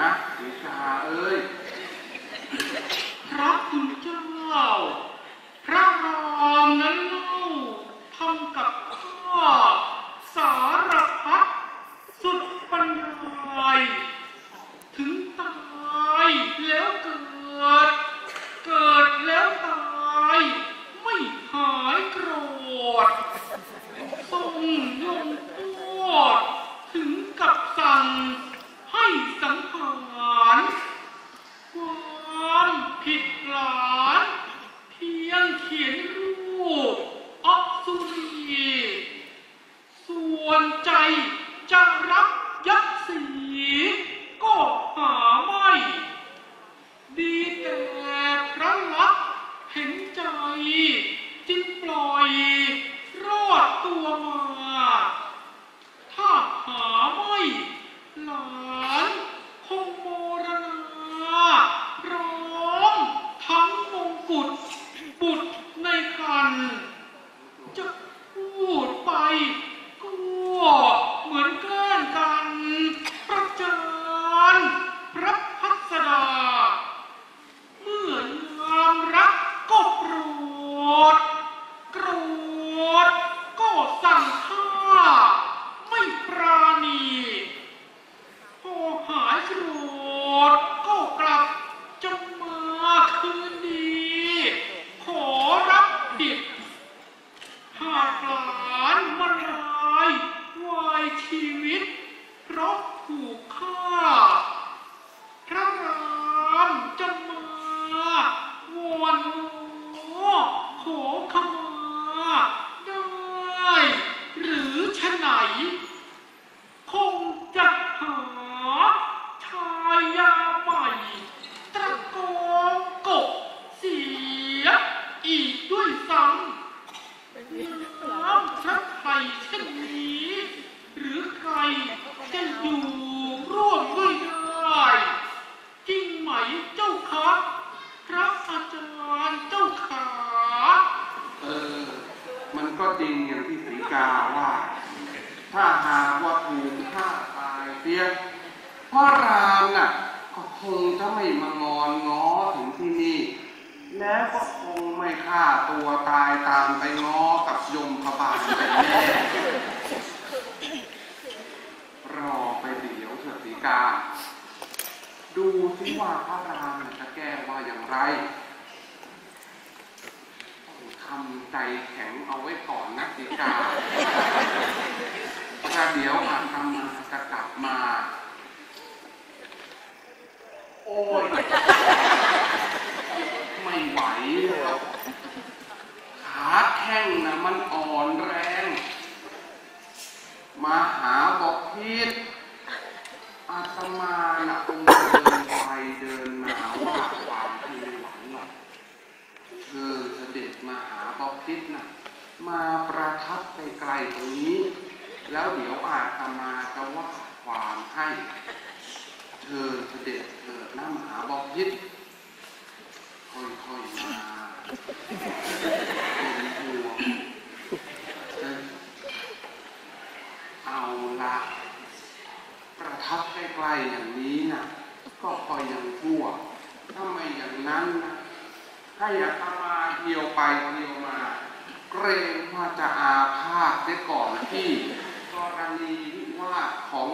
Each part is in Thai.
นะสีกาเอ้ย พระคุณเจ้า พระรามนั้นเล่าทำกับข้าสารพัดสุดปัญญายถึงตายแล้วเกิด เกิดแล้วตาย ไม่หายโกรธทรงลงโทษถึงกับสั่งให้สังหาร ความผิดหลานเพี ยงเขียนรูปอักษุรีส่วนใจจะรับยักษ์สี ก็หาไม่ ดีแต่พระลักษณ์เห็นใจ จึงปล่อยรอดตัวมา ถ้าหาไม่หลานคงโมรณาร้องทั้งมงกุฎบุตรในคัน จะพูดไปก็เหมือนแกล้งกัน ประจานพระพัสดา เมื่อยามรักก็โกรธ โกรธก็สั่งฆ่า ไม่ปราณี พอหายโกรธก็กลับจะมาคืนดี ขอรับผิด หากหลานมันร้ายวายชีวิต เพราะถูกฆ่า พระรามจะมาวอนวอขอขมาได้หรือฉะไหน คงจะหาชายาใหม่ตะโกงกบเสียอีกด้วยซ้ำน้ำพระไทยเช่นนี้ หรือใครจะอยู่ร่วมด้วยได้จริงไหมเจ้าคะพระอาจารย์เจ้าขา เออ มันก็จริงอย่างที่สีกาว่า ถ้าหากว่าถูกฆ่าตายเสียพ่อรามน่ะก็คงจะไม่มางอนง้อถึงที่นี่ แล้วก็คงไม่ฆ่าตัวตายตามไปง้อกับยมพบาลเป็นแน่รอไปเดี๋ยวเถอะสีกา ดูสิว่าพระรามจะแก้ว่าอย่างไรทำใจแข็งเอาไว้ก่อนนะสีกา ถ้าเดี๋ยวอาตมาจะกลับมา โอ้ย ไม่ไหวแล้วขาแข้งนะมันอ่อนแรง มาหาบอกพีดอาตมานะคงเดินไปเดินมาว่าความที่ไม่ไหวหรอก เธอเสด็จมาหาบอกพิษนะมาประทับไกลๆตรงนี้ แล้วเดี๋ยวอาตมาจะว่าความให้ เธอเสด็จเถิดนะมหาบอกพิษค่อยๆมาเป็นห่วงเออ เอาละประทับใกล้ๆอย่างนี้นะก็พอยังชั่วถ้าไม่อย่างนั้นนะถ้าอยากมาเที่ยวไปเที่ยวมา เกรงว่าจะอาพาธเสียก่อนที่กรณีวิวาของ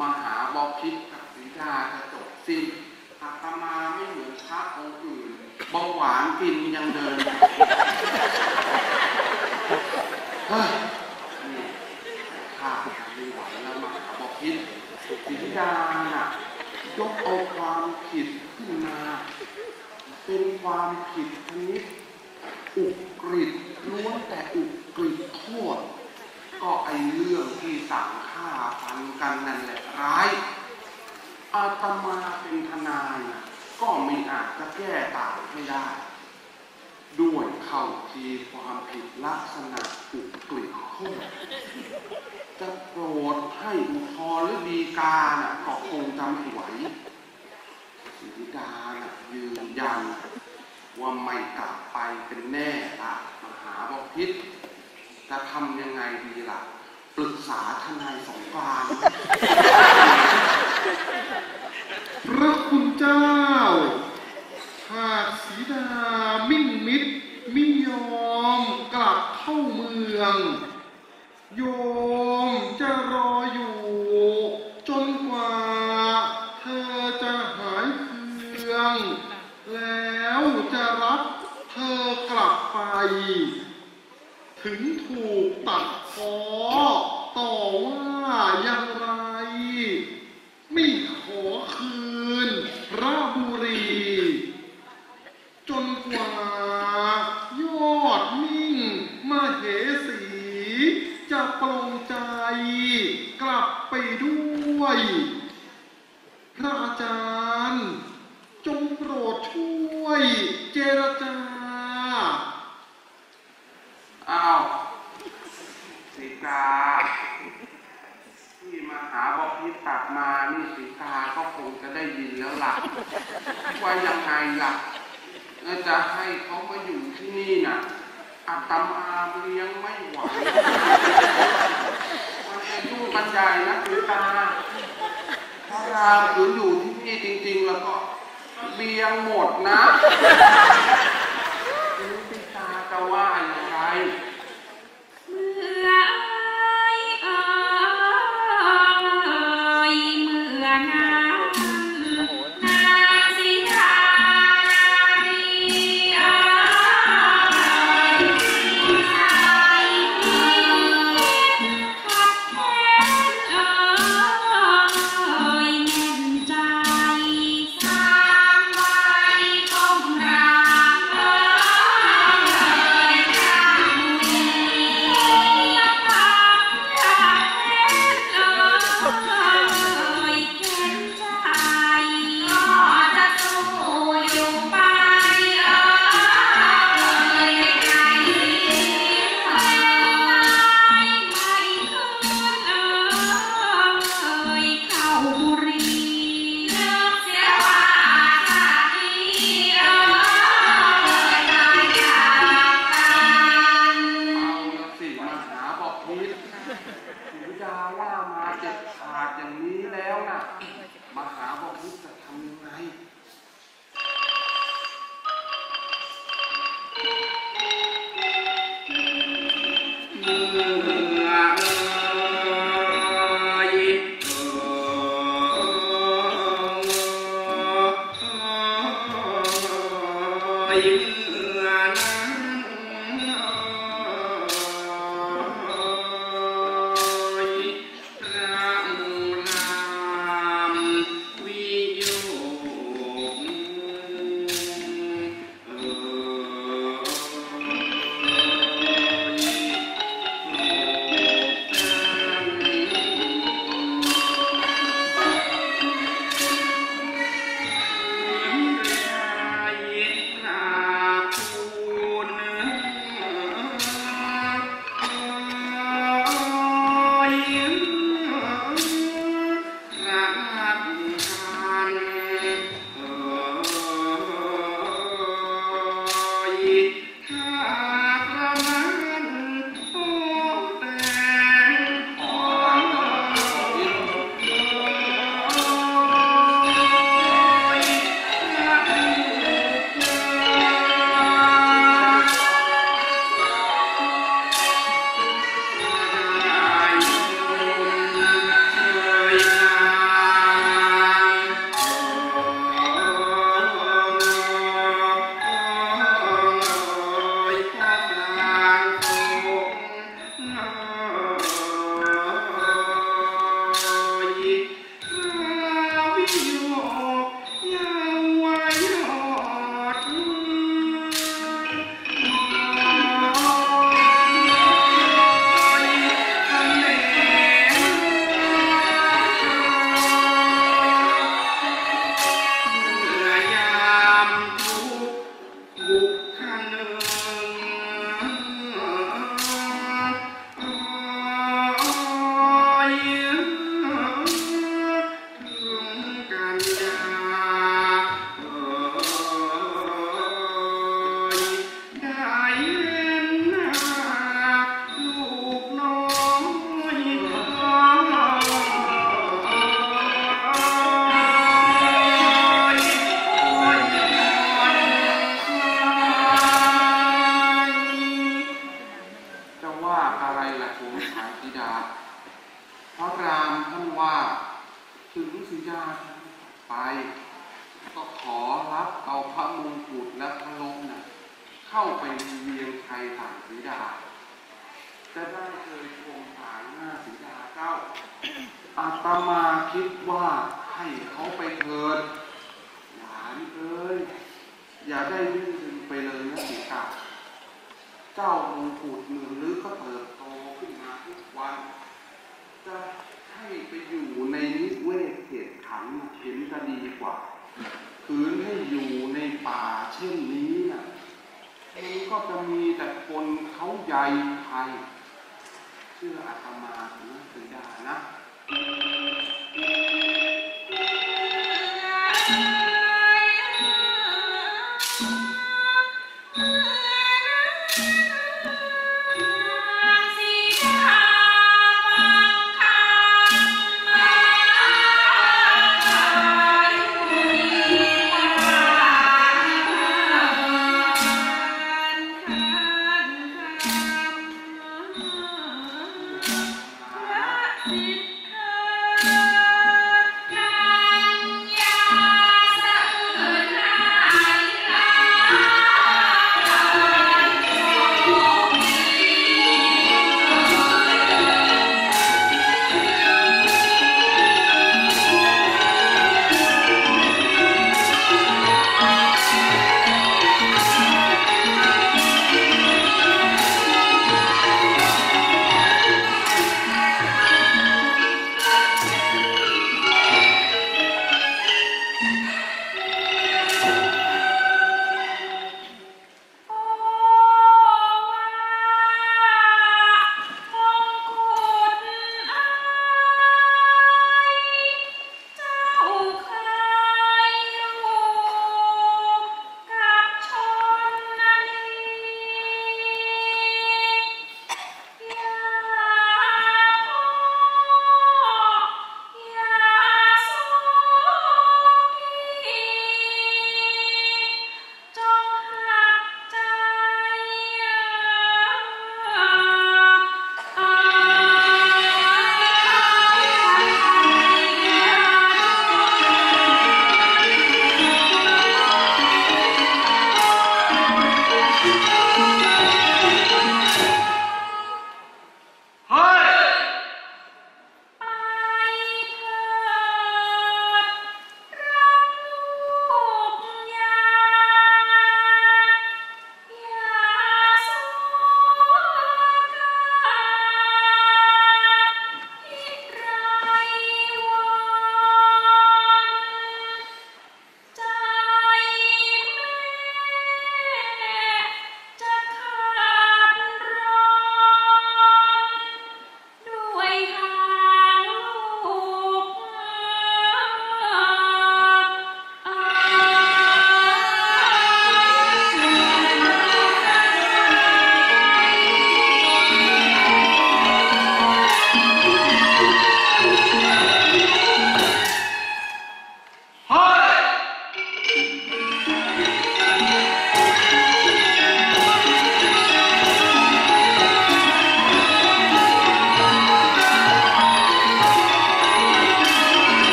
มหาบพิษกับสีดาจะจบสิ้นอาตมาไม่เหมือนพระองค์อื่นเบาหวานกินยังเดินเฮ้ย ข้าไม่ไหวแล้วมหาบพิษสีดาน่ะยกเอาความผิดขึ้นมา เป็นความผิดชนิดอุกฤษล้วนแต่อุกฤษโทษ ก็ไอเรื่องที่สั่งฆ่าฟันกันนั่นแหละร้าย อาตมาเป็นทนายนะก็ไม่อาจจะแก้ต่างให้ได้ ด้วยเข้าทีความผิดลักษณะอุกฤษโทษจะโปรดให้อุทธรณ์หรือดีกาน่ะก็คงจำไม่ไหวสีดาน่ะยืนยัน ว่าไม่กลับไปเป็นแน่ละมหาบพิษจะทำยังไงดีล่ะ ปรึกษาทนายสงกรานต์ องโยมจะรออยู่ จนกว่า เธอจะหายเครื่อง แล้วจะรับเธอกลับไป ถึงถูกตัดคอต่อว่ายังไร มันอายุมันใหญ่นะถืตาถ้าราถืออยู่ที่นี่จริง ๆ แล้วก็เบียงหมดนะถือตาจะว่าอย่างไร อาตมาคิดว่าให้เขาไปเถิดหลานเอ้ยอย่าได้วิ่งไปเลยนะสีกาเจ้ามงกุฎเมืองลึกก็เติบโตขึ้นมาทุกวัน จะให้ไปอยู่ในนิเวศเขตขันเห็นจะดีกว่าคืนให้อยู่ในป่าเช่นนี้น่ะมันก็จะมีแต่คนเขาใหญ่ไทยเชื่ออาตมานะสีดานะ Thank you.